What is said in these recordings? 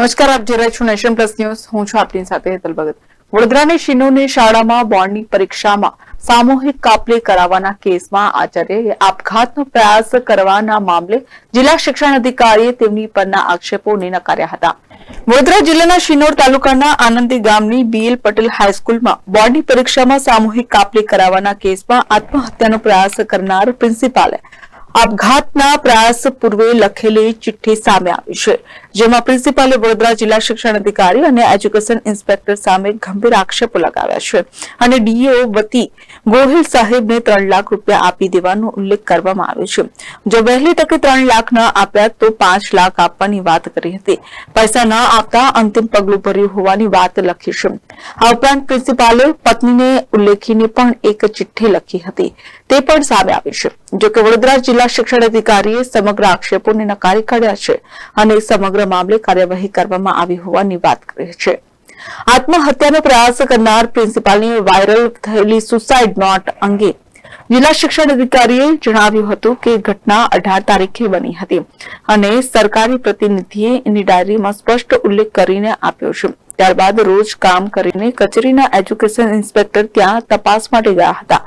નમસ્કાર, આપ જોઈ રહ્યા નેશન પ્લસ ન્યૂઝ. હું છું આપની સાથે હેતલ ભગત. વડોદરાની શિનોની શાળામાં બોર્ડની પરીક્ષામાં સામૂહિક કાપલે કરાવવાના કેસમાં આચાર્યએ આપઘાતનો પ્રયાસ કરવાના મામલે જિલ્લા શિક્ષણ અધિકારીએ તેમની પરના આક્ષેપોને નકાર્યા હતા. વડોદરા જિલ્લાના શિનોર તાલુકાના આનંદી ગામની બીએલ પટેલ હાઈસ્કૂલમાં બોર્ડની પરીક્ષામાં સામૂહિક કાપલી કરાવવાના કેસમાં આત્મહત્યાનો પ્રયાસ કરનાર પ્રિન્સિપાલે આપઘાતના પ્રયાસ પૂર્વે લખેલી ચિઠ્ઠી સામે આવી છે, જેમાં પ્રિન્સિપાલે વડોદરા જિલ્લા શિક્ષણ અધિકારી અને એજ્યુકેશન ઇન્સ્પેક્ટર સામે ગંભીર આક્ષેપો લગાવ્યા છે અને ડીઓ વતી ગોહિલ સાહેબને ત્રણ લાખ રૂપિયા આપી દેવાનો ઉલ્લેખ કરવામાં આવ્યો છે. જો વહેલી તકે ત્રણ લાખ ન આપ્યા તો પાંચ લાખ આપવાની વાત કરી હતી. પૈસા ન આપતા અંતિમ પગલું ભર્યું હોવાની વાત લખી છે. આ ઉપરાંત પ્રિન્સિપાલે પત્નીને ઉલ્લેખીને પણ એક ચિઠ્ઠી લખી હતી. તે પણ સામે આવી છે. જોકે વડોદરા જિલ્લા શિક્ષણ અધિકારીએ સમગ્ર આક્ષેપોને નકારી કાઢ્યા છે અને સમગ્ર મામલે કાર્યવાહી કરવામાં આવી હોવાની વાત કરી છે. આત્મહત્યાનો પ્રયાસ કરનાર પ્રિન્સિપાલની વાયરલ થયેલી સુસાઇડ નોટ અંગે જિલ્લા શિક્ષણ અધિકારીએ જણાવ્યું હતું કે ઘટના અઢાર તારીખે બની હતી અને સરકારી પ્રતિનિધિએ એની ડાયરીમાં સ્પષ્ટ ઉલ્લેખ કરીને આપ્યો છે. ત્યારબાદ રોજ કામ કરીને કચેરીના એજ્યુકેશન ઇન્સ્પેક્ટર ત્યાં તપાસ માટે ગયા હતા.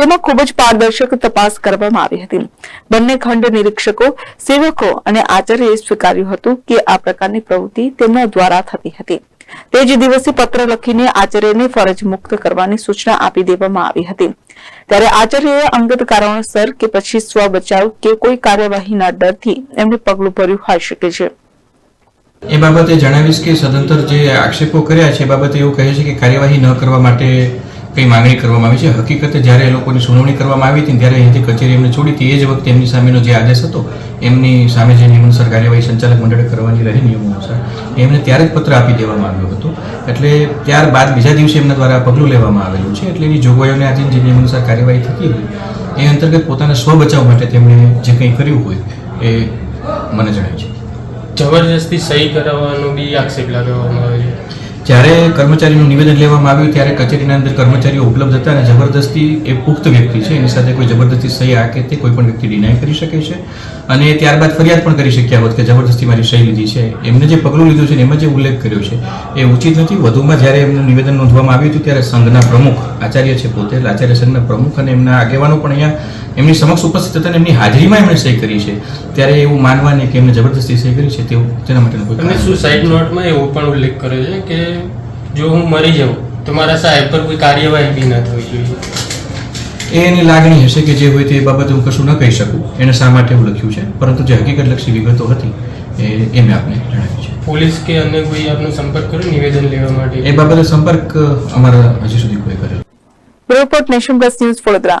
તેમાં ખૂબ જ પારદર્શક તપાસ કરવામાં આવી હતી. બંને ખંડ નિરીક્ષકો, સેવકો અને આચાર્યએ સ્વીકાર્યું હતું કે આ પ્રકારની પ્રવૃત્તિ તેમના દ્વારા થતી હતી. તે જ દિવસે પત્ર લખીને આચાર્યને ફરજ મુક્ત કરવાની સૂચના આપી દેવામાં આવી હતી. ત્યારે આચાર્યએ અંગત કારણોસર કે પછી સ્વ બચાવ કે કોઈ કાર્યવાહીના ડરથી એમને પગલું ભર્યું હોઈ શકે છે. એ બાબતે જણાવીશ કે સદંતર જે આક્ષેપો કર્યા છે, એ બાબતે એવું કહે છે કે કાર્યવાહી ન કરવા માટે કંઈ માંગણી કરવામાં આવી છે? હકીકતે જ્યારે એ લોકોની સુનાવણી કરવામાં આવી હતી ત્યારે અહીંથી કચેરી એમને છોડી હતી, એ જ વખતે એમની સામેનો જે આદેશ હતો, એમની સામે જે નિયમનુસાર કાર્યવાહી સંચાલક મંડળે કરવાની રહી નિયમો અનુસાર એમને ત્યારે જ પત્ર આપી દેવામાં આવ્યો હતો. એટલે ત્યારબાદ બીજા દિવસે એમના દ્વારા પગલું લેવામાં આવેલું છે. એટલે એની જોગવાઈઓને આધીન જે નિયમ અનુસાર કાર્યવાહી થતી હોય, એ અંતર્ગત પોતાના સ્વ બચાવ માટે તેમણે જે કંઈ કર્યું હોય, એ મને જણાય છે જબરજસ્તી સહી કરાવવાનો બી આક્ષેપ લગાવવામાં આવે છે. જ્યારે કર્મચારીનું નિવેદન લેવામાં આવ્યું ત્યારે કચેરીના અંદર કર્મચારીઓ ઉપલબ્ધ હતા અને જબરદસ્તી એ પુખ્ત વ્યક્તિ છે. એની સાથે કોઈ જબરદસ્તી સહી આ કે તે કોઈ પણ વ્યક્તિ ડિનાય કરી શકે છે. અને ત્યારબાદ ફરિયાદ પણ કરી શક્યા હોત કે જબરદસ્તી મારી સહી લીધી છે. એમને જે પગલું લીધું છે એમાં જે ઉલ્લેખ કર્યો છે, એ ઉચિત નથી. વધુમાં જ્યારે એમનું નિવેદન નોંધવામાં આવ્યું હતું ત્યારે સંઘના પ્રમુખ આચાર્ય છે પોતે આચાર્ય સંઘના પ્રમુખ અને એમના આગેવાનો પણ અહીંયા એમની સમક્ષ ઉપસ્થિત હતા એમની હાજરીમાં એમણે સહી કરી છે. ત્યારે એવું માનવાની કે એમને જબરદસ્તી સહી કરી છે તેવું તેના માટે કોઈ અને સુસાઇડ નોટમાં એવો પણ ઉલ્લેખ કર્યો છે કે જો હું મરી જાઉં તો મારા સાહેબ પર કોઈ કાર્યવાહી બી ન થવી જોઈએ. એ એની લાગણી હશે કે જે હોય તે બાબતે હું કશું ન કહી શકું. એને શા માટે એવું લખ્યું છે? પરંતુ જે હકીકતલક્ષી વિગતો હતી એ એમને આપને જણાવી છે. પોલીસ કે અન્ય કોઈ આપનો સંપર્ક કર્યો નિવેદન લેવા માટે? એ બાબતે સંપર્ક અમારા હજી સુધી કોઈ કર્યો report nation plus news Vadodara.